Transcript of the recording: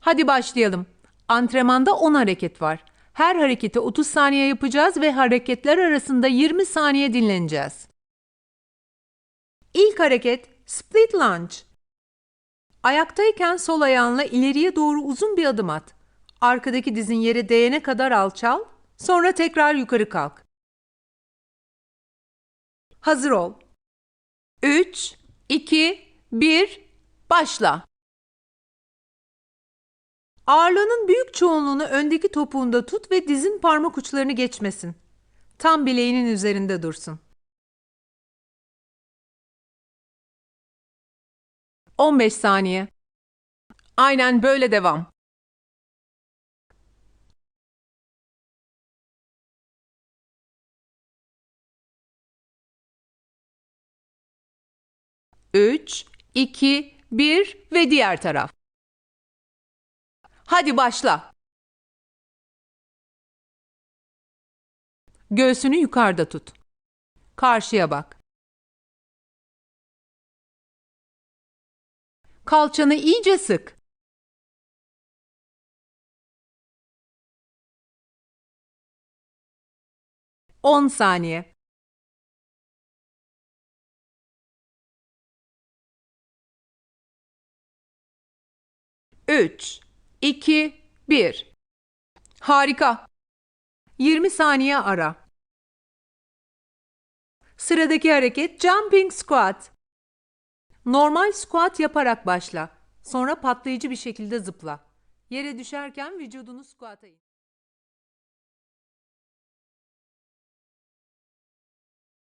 Hadi başlayalım. Antrenmanda 10 hareket var. Her hareketi 30 saniye yapacağız ve hareketler arasında 20 saniye dinleneceğiz. İlk hareket split lunge. Ayaktayken sol ayağınla ileriye doğru uzun bir adım at. Arkadaki dizin yere değene kadar alçal, sonra tekrar yukarı kalk. Hazır ol. 3, 2, 1, başla. Ağırlığının büyük çoğunluğunu öndeki topuğunda tut ve dizin parmak uçlarını geçmesin. Tam bileğinin üzerinde dursun. 15 saniye. Aynen böyle devam. Üç, iki, bir ve diğer taraf. Hadi başla. Göğsünü yukarıda tut. Karşıya bak. Kalçanı iyice sık. On saniye. Üç, iki, bir. Harika. 20 saniye ara. Sıradaki hareket jumping squat. Normal squat yaparak başla. Sonra patlayıcı bir şekilde zıpla. Yere düşerken vücudunu squat'a in.